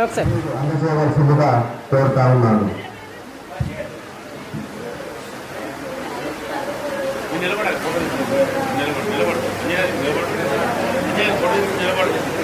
అందజేయవలసిందిగా కోరుతా ఉన్నాను. నిలబడి నిలబడు. నిలబడు. నిలబడు.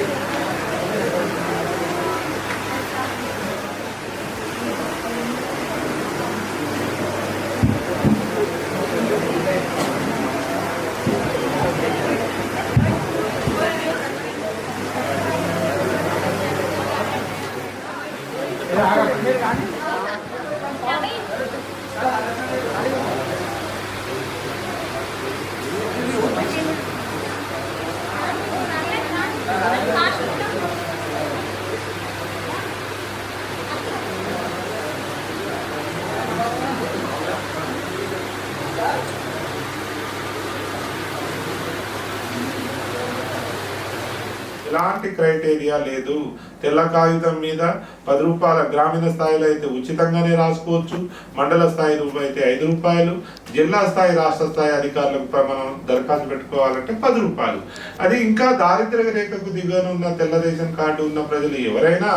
ఎలాంటి క్రైటీరియా లేదు. తెల్ల కాగితం మీద పది రూపాయల గ్రామీణ స్థాయిలో అయితే ఉచితంగానే రాసుకోవచ్చు. మండల స్థాయి అయితే ఐదు రూపాయలు. జిల్లా స్థాయి రాష్ట్ర స్థాయి అధికారులకు మనం దరఖాస్తు పెట్టుకోవాలంటే పది రూపాయలు. అది ఇంకా దారిద్ర్య రేఖకు దిగనున్న ఉన్న తెల్ల రేషన్ కార్డు ఉన్న ప్రజలు ఎవరైనా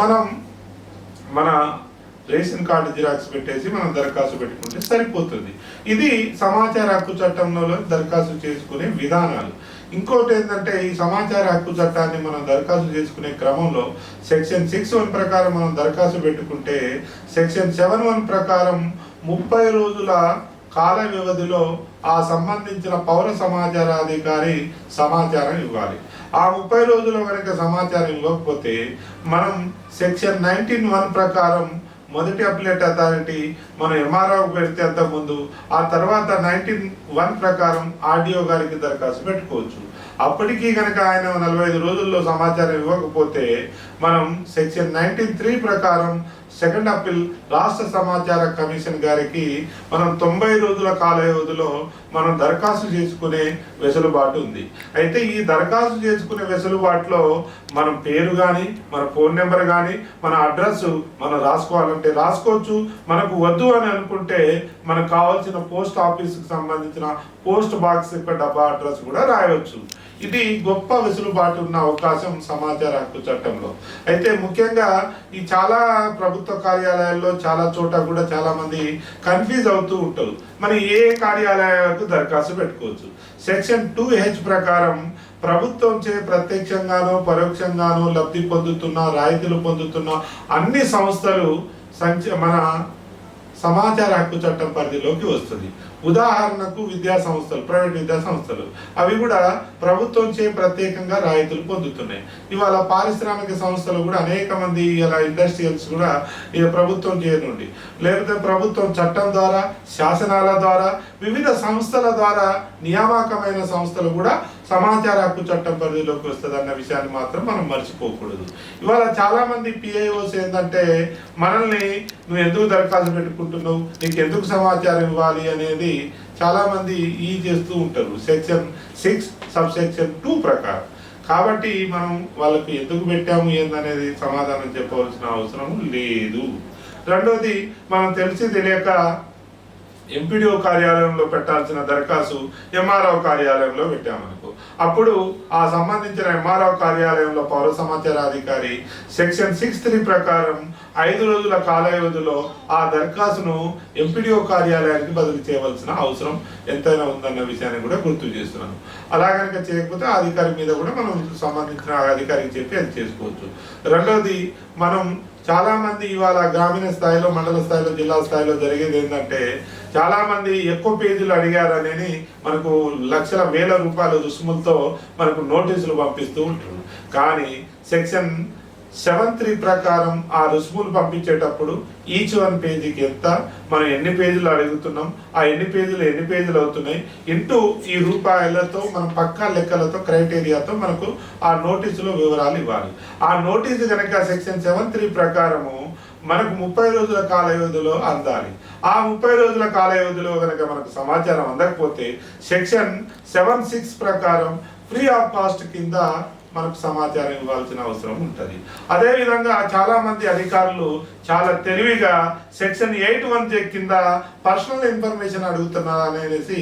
మనం మన రేషన్ కార్డు జిరాక్స్ పెట్టేసి మనం దరఖాస్తు పెట్టుకుంటే సరిపోతుంది. ఇది సమాచార హక్కు చట్టంలో దరఖాస్తు చేసుకునే విధానాలు. ఇంకోటి ఏంటంటే ఈ సమాచార హక్కు చట్టాన్ని మనం దరఖాస్తు చేసుకునే క్రమంలో సెక్షన్ సిక్స్ వన్ ప్రకారం మనం దరఖాస్తు పెట్టుకుంటే సెక్షన్ సెవెన్ వన్ ప్రకారం ముప్పై రోజుల కాల వ్యవధిలో ఆ సంబంధించిన పౌర సమాచార అధికారి సమాచారం ఇవ్వాలి. ఆ ముప్పై రోజుల వరకు సమాచారం ఇవ్వకపోతే మనం సెక్షన్ నైన్టీన్ వన్ ప్రకారం మొదటి అప్లెట్ అథారిటీ మనం ఎంఆర్ఓ పెడితే అంత ముందు ఆ తర్వాత నైన్టీన్ వన్ ప్రకారం ఆర్డీఓ గారికి దరఖాస్తు పెట్టుకోవచ్చు. అప్పటికీ కనుక ఆయన నలభై ఐదు రోజుల్లో సమాచారం ఇవ్వకపోతే మనం సెక్షన్ నైన్టీన్ త్రీ ప్రకారం సెకండ్ అప్పీల్ రాష్ట్ర సమాచార కమిషన్ గారికి మనం తొంభై రోజుల కాల వ్యవధిలో మనం దరఖాస్తు చేసుకునే వెసులుబాటు ఉంది. అయితే ఈ దరఖాస్తు చేసుకునే వెసులుబాటులో మనం పేరు కానీ మన ఫోన్ నెంబర్ కానీ మన అడ్రస్ మనం రాసుకోవాలంటే రాసుకోవచ్చు. మనకు వద్దు అని అనుకుంటే మనకు కావాల్సిన పోస్ట్ ఆఫీస్కి సంబంధించిన పోస్ట్ బాక్స్ యొక్క డబ్బా అడ్రస్ కూడా రాయవచ్చు. ఇది గొప్ప వెసులుబాటు ఉన్న అవకాశం సమాచార హక్కు చట్టంలో. అయితే ముఖ్యంగా ఈ చాలా ప్రభుత్వ కార్యాలయాల్లో చాలా చోట కూడా చాలా మంది కన్ఫ్యూజ్ అవుతూ ఉంటారు. మరి ఏ కార్యాలయాలకు దరఖాస్తు పెట్టుకోవచ్చు? సెక్షన్ టూ హెచ్ ప్రకారం ప్రభుత్వం చే ప్రత్యక్షంగానో పరోక్షంగానో లబ్ధి పొందుతున్న రాయితీలు పొందుతున్న అన్ని సంస్థలు సంచ మన సమాచార హక్కు చట్టం పరిధిలోకి వస్తుంది. ఉదాహరణకు విద్యా సంస్థలు ప్రైవేట్ విద్యా సంస్థలు. అవి కూడా ప్రభుత్వం చే ప్రత్యేకంగా రాయితీలు పొందుతున్నాయి. ఇవాళ పారిశ్రామిక సంస్థలు కూడా అనేక మంది ఇలా ఇండస్ట్రియల్స్ కూడా ఇక ప్రభుత్వం చేయనుండి లేకపోతే ప్రభుత్వం చట్టం ద్వారా శాసనాల ద్వారా వివిధ సంస్థల ద్వారా నియామకమైన సంస్థలు కూడా సమాచార హక్కు చట్టం పరిధిలోకి వస్తుంది అన్న విషయాన్ని మాత్రం మనం మర్చిపోకూడదు. ఇవాళ చాలా మంది పిఐఓస్ ఏంటంటే మనల్ని నువ్వు ఎందుకు దరఖాస్తు పెట్టుకుంటున్నావు? నీకు ఎందుకు సమాచారం ఇవ్వాలి? అనేది చాలా మంది ఈ చేస్తూ ఉంటారు. Section six sub section two ప్రకారం. కాబట్టి మనం వాళ్ళకి ఎందుకు పెట్టాము? ఏందనేది సమాధానం చెప్పవలసిన అవసరం లేదు. రెండోది మనం తెలిసి తెలియక ఎంపీడీఓ కార్యాలయంలో పెట్టాల్సిన దరఖాస్తు ఎంఆర్ఓ కార్యాలయంలో పెట్టామనుకో. అప్పుడు ఆ సంబంధించిన ఎంఆర్ఓ కార్యాలయంలో పౌర సమాచార అధికారి సెక్షన్ సిక్స్ త్రీ ప్రకారం ఐదు రోజుల కాల వ్యవధిలో ఆ దరఖాస్తును ఎంపీడీఓ కార్యాలయానికి బదిలీ చేయవలసిన అవసరం ఎంతైనా ఉందన్న విషయాన్ని కూడా గుర్తు చేస్తున్నాను. అలా కనుక చేయకపోతే ఆ అధికారి మీద కూడా మనం సంబంధించిన అధికారికి చెప్పి అది చేసుకోవచ్చు. రెండవది మనం చాలా మంది ఇవాళ గ్రామీణ స్థాయిలో మండల స్థాయిలో జిల్లా స్థాయిలో జరిగేది ఏంటంటే చాలా మంది ఎక్కువ పేజీలు అడిగారనేది మనకు లక్షల వేల రూపాయల రుసుములతో మనకు నోటీసులు పంపిస్తూ ఉంటారు కానీ సెక్షన్ సెవెన్ త్రీ ప్రకారం ఆ రుసుములు పంపించేటప్పుడు ఈచ్ వన్ పేజీకి ఎంత? మనం ఎన్ని పేజీలు అడుగుతున్నాం? ఆ ఎన్ని పేజీలు ఎన్ని పేజీలు అవుతున్నాయి? ఇంటూ ఈ రూపాయలతో మనం పక్కా లెక్కలతో క్రైటీరియాతో మనకు ఆ నోటీసులో వివరాలు ఇవ్వాలి. ఆ నోటీసు కనుక సెక్షన్ సెవెన్ త్రీ ప్రకారము మనకు ముప్పై రోజుల కాల వ్యవధిలో అందాలి. ఆ ముప్పై రోజుల కాల వ్యవధిలో కనుక మనకు సమాచారం అందకపోతే సెక్షన్ సెవెన్ సిక్స్ ప్రకారం ఫ్రీ ఆఫ్ కాస్ట్ కింద మనకు సమాచారం ఇవ్వాల్సిన అవసరం ఉంటుంది. అదేవిధంగా చాలామంది అధికారులు చాలా తెలివిగా సెక్షన్ ఎయిట్ వన్ జే కింద పర్సనల్ ఇన్ఫర్మేషన్ అడుగుతున్నారు అనేసి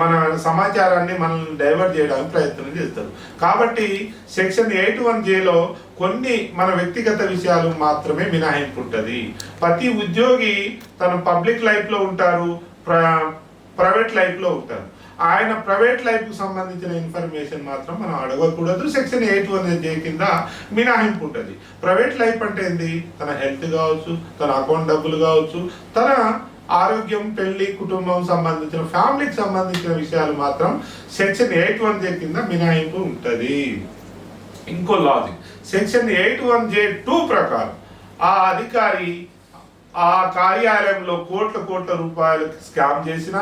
మన సమాచారాన్ని మనల్ని డైవర్ట్ చేయడానికి ప్రయత్నం చేస్తారు. కాబట్టి సెక్షన్ ఎయిట్ వన్ జేలో కొన్ని మన వ్యక్తిగత విషయాలు మాత్రమే మినహాయింపు ఉంటుంది ప్రతి ఉద్యోగి తన పబ్లిక్ లైఫ్లో ఉంటారు ప్రైవేట్ లైఫ్లో ఉంటారు. ఆయన ప్రైవేట్ లైఫ్కి సంబంధించిన ఇన్ఫర్మేషన్ మాత్రం మనం అడగకూడదు. సెక్షన్ ఎయిట్ వన్ జే కింద మినహాయింపు ఉంటుంది. ప్రైవేట్ లైఫ్ అంటే ఏంది? తన హెల్త్ కావచ్చు తన అకౌంట్ డబ్బులు కావచ్చు తన ఆరోగ్యం పెళ్ళి కుటుంబం సంబంధించిన ఫ్యామిలీకి సంబంధించిన విషయాలు మాత్రం సెక్షన్ ఎయిట్ వన్ జే కింద మినహాయింపు ఉంటుంది. ఇంకో logic. Section eight one J two ప్రకారం ఆ అధికారి ఆ కార్యాలయంలో కోట్ల కోట్ల రూపాయలు స్కామ్ చేసిన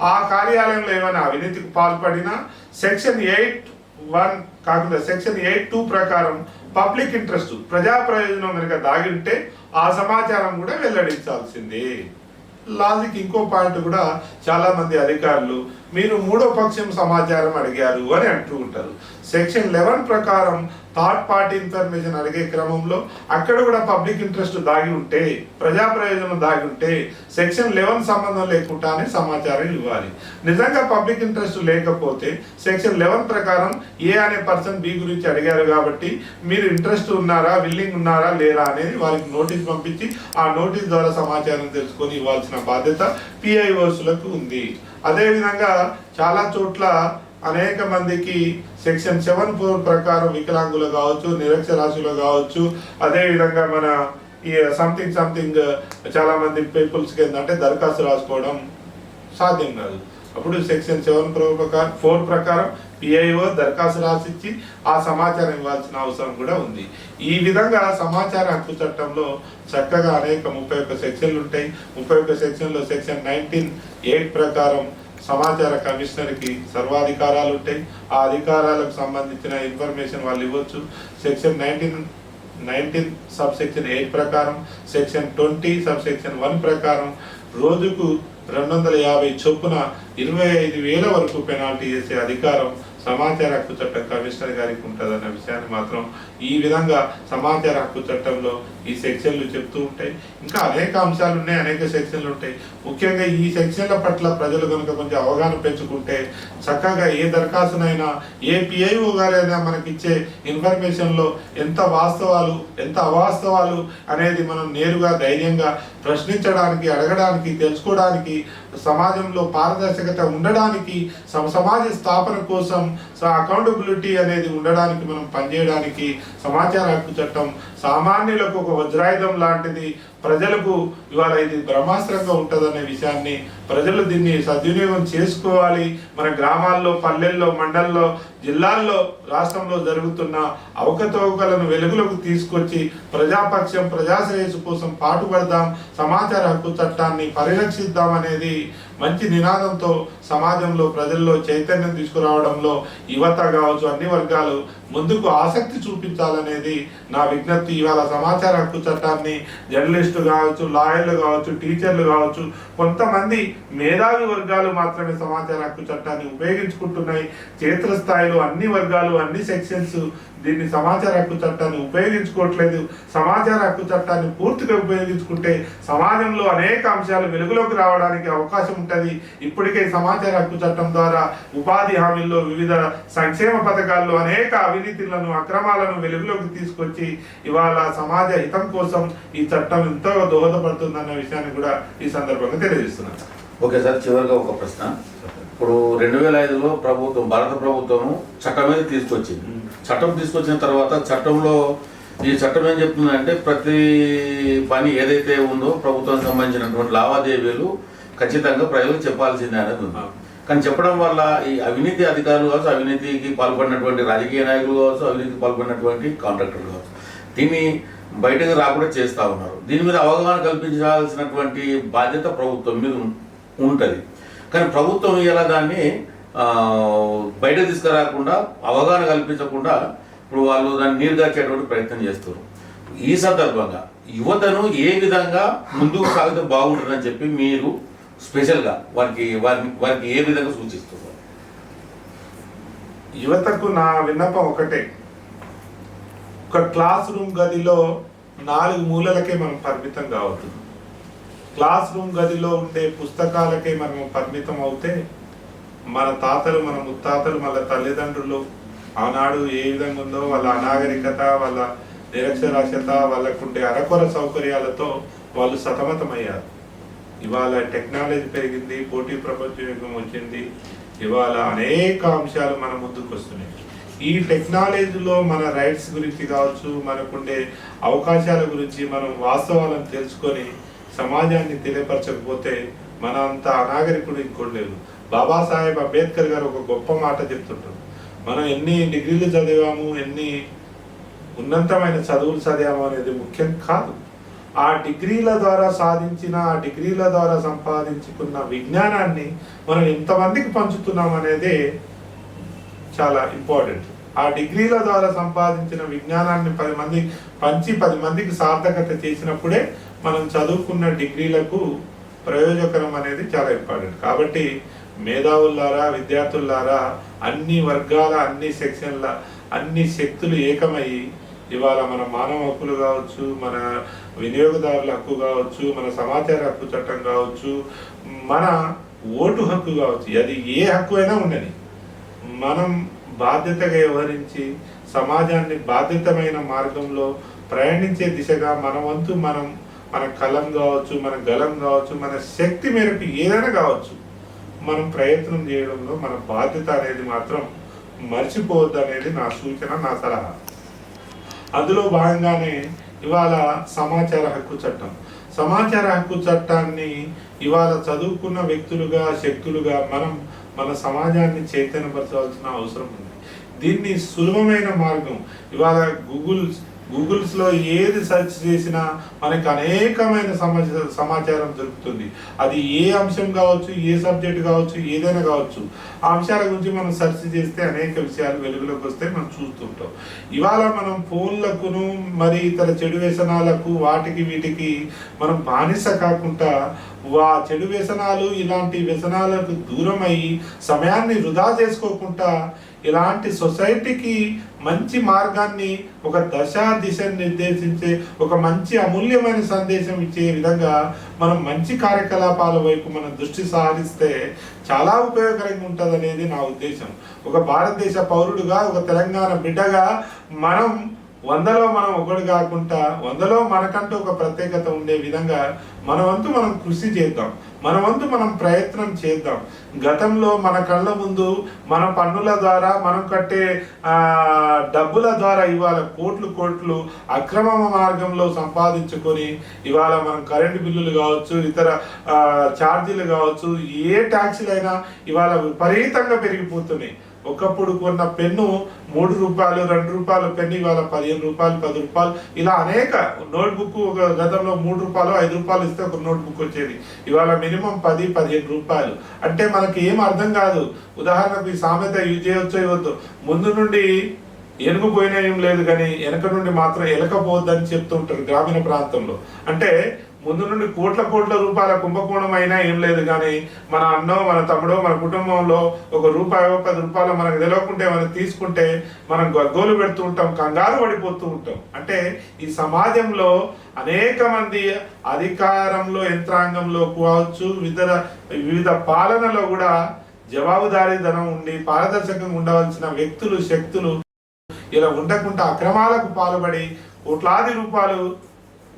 ఆ కార్యాలయంలో ఏమైనా అవినీతికి పాల్పడినా సెక్షన్ ఎయిట్ వన్ కాకుండా సెక్షన్ ఎయిట్ టూ ప్రకారం పబ్లిక్ ఇంట్రెస్ట్ ప్రజా ప్రయోజనం కనుక దాగి ఉంటే ఆ సమాచారం కూడా వెల్లడించాల్సింది. లాజిక్ ఇంకో పాయింట్ కూడా చాలా మంది అధికారులు మీరు మూడో పక్షం సమాచారం అడిగారు అని అంటూ ఉంటారు. సెక్షన్ లెవెన్ ప్రకారం థర్డ్ పార్టీ ఇన్ఫర్మేషన్ అడిగే క్రమంలో అక్కడ కూడా పబ్లిక్ ఇంట్రెస్ట్ దాగి ఉంటే ప్రజా ప్రయోజనం దాగి ఉంటే సెక్షన్ లెవెన్ సంబంధం లేకుండానే సమాచారం ఇవ్వాలి. నిజంగా పబ్లిక్ ఇంట్రెస్ట్ లేకపోతే సెక్షన్ లెవెన్ ప్రకారం ఏ అనే పర్సన్ బి గురించి అడిగారు కాబట్టి మీరు ఇంట్రెస్ట్ ఉన్నారా విల్లింగ్ ఉన్నారా లేరా అనేది వారికి నోటీస్ పంపించి ఆ నోటీస్ ద్వారా సమాచారం తెలుసుకొని ఇవ్వాల్సిన బాధ్యత పిఐఓస్లకు ఉంది. అదేవిధంగా చాలా చోట్ల అనేక మందికి సెక్షన్ సెవెన్ ఫోర్ ప్రకారం వికలాంగులు కావచ్చు నిరక్షరాశులు కావచ్చు అదేవిధంగా మన ఈ సంథింగ్ సంథింగ్ చాలా మంది పీపుల్స్కి ఏంటంటే దరఖాస్తు రాసుకోవడం సాధ్యం కాదు. అప్పుడు సెక్షన్ సెవెన్ ప్రకారం ఫోర్ ప్రకారం పిఐఓ దరఖాస్తు రాసిచ్చి ఆ సమాచారం ఇవ్వాల్సిన అవసరం కూడా ఉంది. ఈ విధంగా సమాచార హక్కు చట్టంలో చక్కగా అనేక ముప్పై ఒక్క సెక్షన్లు ఉంటాయి. ముప్పై ఒక్క సెక్షన్లో సెక్షన్ నైన్టీన్ ఎయిట్ ప్రకారం సమాచార కమిషనర్కి సర్వాధికారాలు ఉంటాయి. ఆ అధికారాలకు సంబంధించిన ఇన్ఫర్మేషన్ వాళ్ళు ఇవ్వచ్చు. Section nineteen nineteen sub section eight ప్రకారం section twenty sub section one ప్రకారం రోజుకు రెండు వందల యాభై చొప్పున ఇరవై ఐదు వేల వరకు పెనాల్టీ చేసే అధికారం సమాచార హక్కు చట్టం కమిషనర్ గారికి ఉంటుందన్న విషయాన్ని మాత్రం ఈ విధంగా సమాచార హక్కు చట్టంలో ఈ సెక్షన్లు చెప్తూ ఉంటాయి. ఇంకా అనేక అంశాలు ఉన్నాయి అనేక సెక్షన్లు ఉంటాయి. ముఖ్యంగా ఈ సెక్షన్ల పట్ల ప్రజలు కనుక కొంచెం అవగాహన పెంచుకుంటే చక్కగా ఏ దరఖాస్తునైనా ఏ పిఐఓ గారైనా మనకిచ్చే ఇన్ఫర్మేషన్లో ఎంత వాస్తవాలు ఎంత అవాస్తవాలు అనేది మనం నేరుగా ధైర్యంగా ప్రశ్నించడానికి అడగడానికి తెలుసుకోవడానికి సమాజంలో పారదర్శకత ఉండడానికి సమాజ స్థాపన కోసం అకౌంటబిలిటీ అనేది ఉండడానికి మనం పనిచేయడానికి సమాచార హక్కు చట్టం సామాన్యులకు ఒక వజ్రాయుధం లాంటిది ప్రజలకు ఇవాళ ఇది బ్రహ్మాస్త్రంగా ఉంటుందనే విషయాన్ని ప్రజలు దీన్ని సద్వినియోగం చేసుకోవాలి. మన గ్రామాల్లో పల్లెల్లో మండల్లో జిల్లాల్లో రాష్ట్రంలో జరుగుతున్న అవకతవకలను వెలుగులోకి తీసుకొచ్చి ప్రజాపక్షం ప్రజాశ్రేయస్సు కోసం పాటుపడదాం సమాచార హక్కు చట్టాన్ని పరిరక్షిద్దాం అనేది మంచి నినాదంతో సమాజంలో ప్రజల్లో చైతన్యం తీసుకురావడంలో యువత కావచ్చు అన్ని వర్గాలు ముందుకు ఆసక్తి చూపించాలనేది నా విజ్ఞప్తి. ఇవాళ సమాచార హక్కు చట్టాన్ని జర్నలిస్టు కావచ్చు లాయర్లు కావచ్చు టీచర్లు కావచ్చు కొంతమంది మేధావి వర్గాలు మాత్రమే సమాచార హక్కు చట్టాన్ని ఉపయోగించుకుంటున్నాయి. క్షేత్రస్థాయిలో అన్ని వర్గాలు అన్ని సెక్షన్స్ దీన్ని సమాచార హక్కు చట్టాన్ని ఉపయోగించుకోవట్లేదు. సమాచార హక్కు చట్టాన్ని పూర్తిగా ఉపయోగించుకుంటే సమాజంలో అనేక అంశాలు వెలుగులోకి రావడానికి అవకాశం ఉంటుంది. ఇప్పటికే సమాచార హక్కు చట్టం ద్వారా ఉపాధి హామీల్లో వివిధ సంక్షేమ పథకాల్లో అనేక అవినీతులను అక్రమాలను వెలుగులోకి తీసుకొచ్చి ఇవాళ సమాజ హితం కోసం ఈ చట్టం ఎంతో దోహదపడుతుందన్న విషయాన్ని కూడా ఈ సందర్భంగా తెలియజేస్తున్నాను. ఓకే సార్ చివరిగా ఒక ప్రశ్న. ఇప్పుడు రెండు వేల ఐదులో ప్రభుత్వం భారత ప్రభుత్వము చట్టం మీద తీసుకొచ్చింది. చట్టం తీసుకొచ్చిన తర్వాత చట్టంలో ఈ చట్టం ఏం చెప్తుందంటే ప్రతి పని ఏదైతే ఉందో ప్రభుత్వానికి సంబంధించినటువంటి లావాదేవీలు ఖచ్చితంగా ప్రజలకు చెప్పాల్సిందే అనేది ఉంది. కానీ చెప్పడం వల్ల ఈ అవినీతి అధికారులు కావచ్చు అవినీతికి పాల్పడినటువంటి రాజకీయ నాయకులు కావచ్చు అవినీతికి పాల్పడినటువంటి కాంట్రాక్టర్లు కావచ్చు దీన్ని బయటకు రాకుండా చేస్తూ ఉన్నారు. దీని మీద అవగాహన కల్పించాల్సినటువంటి బాధ్యత ప్రభుత్వం మీద ఉంటుంది. కానీ ప్రభుత్వం ఇలా దాన్ని బయట బయటకు తీసుకురాకుండా అవగాహన కల్పించకుండా ఇప్పుడు వాళ్ళు దాన్ని నీరుగార్చేటువంటి ప్రయత్నం చేస్తారు ఈ సందర్భంగా యువతను ఏ విధంగా ముందుకు సాగితే బాగుంటుందని చెప్పి మీరు స్పెషల్గా వారికి వారికి వారికి ఏ విధంగా సూచిస్తున్నారు? యువతకు నా విన్నపం ఒకటే. ఒక క్లాస్ రూమ్ గదిలో నాలుగు మూలలకే మనం పరిమితం కావద్దు. క్లాస్ రూమ్ గదిలో ఉండే పుస్తకాలకే మనం పరిమితం అవుతే మన తాతలు మన ముత్తాతలు మన తల్లిదండ్రులు ఆనాడు ఏ విధంగా ఉందో వాళ్ళ అనాగరికత వాళ్ళ నిరక్షరాస్యత వాళ్ళకుండే అరకొర సౌకర్యాలతో వాళ్ళు సతమతమయ్యారు. ఇవాళ టెక్నాలజీ పెరిగింది పోటీ ప్రపంచ వచ్చింది. ఇవాళ అనేక అంశాలు మన ముందుకు వస్తున్నాయి. ఈ టెక్నాలజీలో మన రైట్స్ గురించి కావచ్చు మనకుండే అవకాశాల గురించి మనం వాస్తవాలను తెలుసుకొని సమాజాన్ని తెలియపరచకపోతే మన అంత అనాగరికుడు ఇంకోటి లేదు బాబాసాహెబ్ అంబేద్కర్ గారు ఒక గొప్ప మాట చెప్తుంటారు. మనం ఎన్ని డిగ్రీలు చదివాము ఎన్ని ఉన్నతమైన చదువులు చదివాము అనేది ముఖ్యం కాదు. ఆ డిగ్రీల ద్వారా సాధించిన ఆ డిగ్రీల ద్వారా సంపాదించుకున్న విజ్ఞానాన్ని మనం ఎంతమందికి పంచుతున్నాం అనేది చాలా ఇంపార్టెంట్. ఆ డిగ్రీల ద్వారా సంపాదించిన విజ్ఞానాన్ని పది మంది పంచి పది మందికి సార్థకత చేసినప్పుడే మనం చదువుకున్న డిగ్రీలకు ప్రయోజకరం అనేది చాలా ఇంపార్టెంట్. కాబట్టి మేధావులారా విద్యార్థులారా అన్ని వర్గాల అన్ని సెక్షన్ల అన్ని శక్తులు ఏకమయ్యి ఇవాళ మన మానవ హక్కులు కావచ్చు మన వినియోగదారుల హక్కు కావచ్చు మన సమాచార హక్కు చట్టం కావచ్చు మన ఓటు హక్కు కావచ్చు అది ఏ హక్కు అయినా ఉండని. మనం బాధ్యతగా వ్యవహరించి సమాజాన్ని బాధ్యతమైన మార్గంలో ప్రయాణించే దిశగా మన వంతు మనం మన కలం కావచ్చు మన గలం కావచ్చు మన శక్తి మేరకు ఏదైనా కావచ్చు మనం ప్రయత్నం చేయడంలో మన బాధ్యత అనేది మాత్రం మర్చిపోవద్దు అనేది నా సూచన నా సలహా. అందులో భాగంగానే ఇవాళ సమాచార హక్కు చట్టం. సమాచార హక్కు చట్టాన్ని ఇవాళ చదువుకున్న వ్యక్తులుగా శక్తులుగా మనం మన సమాజాన్ని చైతన్యపరచవలసిన అవసరం ఉంది. దీన్ని సులభమైన మార్గం ఇవాళ గూగుల్ గూగుల్స్లో ఏది సెర్చ్ చేసినా మనకి అనేకమైన సమాచారం సమాచారం దొరుకుతుంది. అది ఏ అంశం కావచ్చు ఏ సబ్జెక్ట్ కావచ్చు ఏదైనా కావచ్చు. ఆ అంశాల గురించి మనం సెర్చ్ చేస్తే అనేక విషయాలు వెలుగులోకి వస్తే మనం చూస్తుంటాం. ఇవాళ మనం ఫోన్లకును మరి ఇతర చెడు వ్యసనాలకు వాటికి వీటికి మనం బానిస కాకుండా వా చెడు వ్యసనాలు ఇలాంటి వ్యసనాలకు దూరం అయ్యి సమయాన్ని వృధా చేసుకోకుండా ఇలాంటి సొసైటీకి మంచి మార్గాన్ని ఒక దశా దిశను నిర్దేశించే ఒక మంచి అమూల్యమైన సందేశం ఇచ్చే విధంగా మనం మంచి కార్యకలాపాల వైపు మనం దృష్టి సారిస్తే చాలా ఉపయోగకరంగా ఉంటుంది అనేది నా ఉద్దేశం. ఒక భారతదేశ పౌరుడుగా ఒక తెలంగాణ బిడ్డగా మనం వందలో మనం ఒకటి కాకుండా వందలో మనకంటూ ఒక ప్రత్యేకత ఉండే విధంగా మన వంతు మనం కృషి చేద్దాం. మన వంతు మనం ప్రయత్నం చేద్దాం. గతంలో మన కళ్ళ ముందు మన పన్నుల ద్వారా మనం కట్టే డబ్బుల ద్వారా ఇవాళ కోట్లు కోట్లు అక్రమ మార్గంలో సంపాదించుకొని ఇవాళ మనం కరెంటు బిల్లులు కావచ్చు ఇతర ఛార్జీలు కావచ్చు ఏ ట్యాక్సీలైనా ఇవాళ విపరీతంగా పెరిగిపోతున్నాయి. ఒకప్పుడు కొన్న పెన్ను మూడు రూపాయలు రెండు రూపాయలు పెన్ను ఇవాళ పదిహేను రూపాయలు పది రూపాయలు. ఇలా అనేక నోట్బుక్ ఒక గతంలో మూడు రూపాయలు ఐదు రూపాయలు ఇస్తే ఒక నోట్బుక్ వచ్చేది. ఇవాళ మినిమం పది పదిహేను రూపాయలు. అంటే మనకి ఏం అర్థం కాదు. ఉదాహరణకు ఈ సామెత యూజ్ చేయొచ్చో ఇవ్వద్దు. ముందు నుండి ఎనుగు పోయినా ఏం లేదు కానీ వెనక నుండి మాత్రం ఎలకపోద్దని చెప్తుంటారు గ్రామీణ ప్రాంతంలో. అంటే ముందు నుండి కోట్ల కోట్ల రూపాయల కుంభకోణం అయినా ఏం లేదు కానీ మన అన్నో మన తమ్ముడో మన కుటుంబంలో ఒక రూపాయి పది రూపాయలు మనకు తెలియకుంటే మనం తీసుకుంటే మనం గగ్గోలు పెడుతూ ఉంటాం కంగారు పడిపోతూ ఉంటాం. అంటే ఈ సమాజంలో అనేక మంది అధికారంలో యంత్రాంగంలో కావచ్చు వివిధ వివిధ పాలనలో కూడా జవాబుదారీతనం ఉండి పారదర్శకంగా ఉండవలసిన వ్యక్తులు శక్తులు ఇలా ఉండకుండా అక్రమాలకు పాల్పడి కోట్లాది రూపాయలు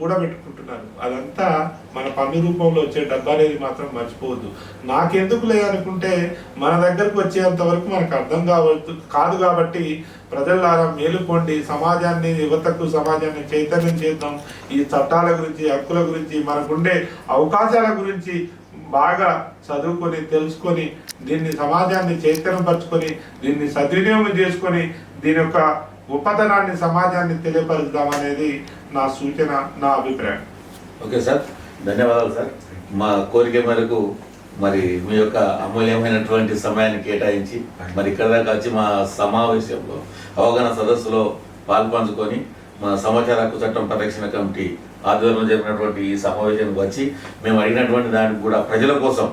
కూడబెట్టుకుంటున్నారు అదంతా మన పన్ను రూపంలో వచ్చే డబ్బు అనేది మాత్రం మర్చిపోవద్దు. నాకెందుకు లేదనుకుంటే మన దగ్గరకు వచ్చేంత వరకు మనకు అర్థం కావద్దు కాదు కాబట్టి ప్రజలారా మేలుకోండి. సమాజాన్ని యువతకు సమాజాన్ని చైతన్యం చేద్దాం. ఈ చట్టాల గురించి హక్కుల గురించి మనకుండే అవకాశాల గురించి బాగా చదువుకొని తెలుసుకొని దీన్ని సమాజాన్ని చైతన్యపరచుకొని దీన్ని సద్వినియోగం చేసుకొని దీని యొక్క గొప్పతనాన్ని సమాజాన్ని తెలియపరుద్దాం అనేది నా సూచన నా అభిప్రాయం. Okay sir. ధన్యవాదాలు సార్. మా కోరిక మేరకు మరి మీ యొక్క అమూల్యమైనటువంటి సమయాన్ని కేటాయించి మరి ఇక్కడ దాకా వచ్చి మా సమావేశంలో అవగాహన సదస్సులో పాల్పంచుకొని మా సమాచార హక్కు చట్టం పరిరక్షణ కమిటీ ఆధ్వర్యంలో జరిగినటువంటి ఈ సమావేశానికి వచ్చి మేము అడిగినటువంటి దానికి కూడా ప్రజల కోసం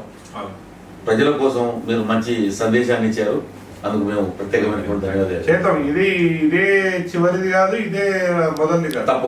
ప్రజల కోసం మీరు మంచి సందేశాన్ని ఇచ్చారు. అందుకు మేము ప్రత్యేకమైనటువంటి ధన్యవాదాలు. ఇది ఇదే చివరిది కాదు ఇదే మొదటిది కాదు. తప్ప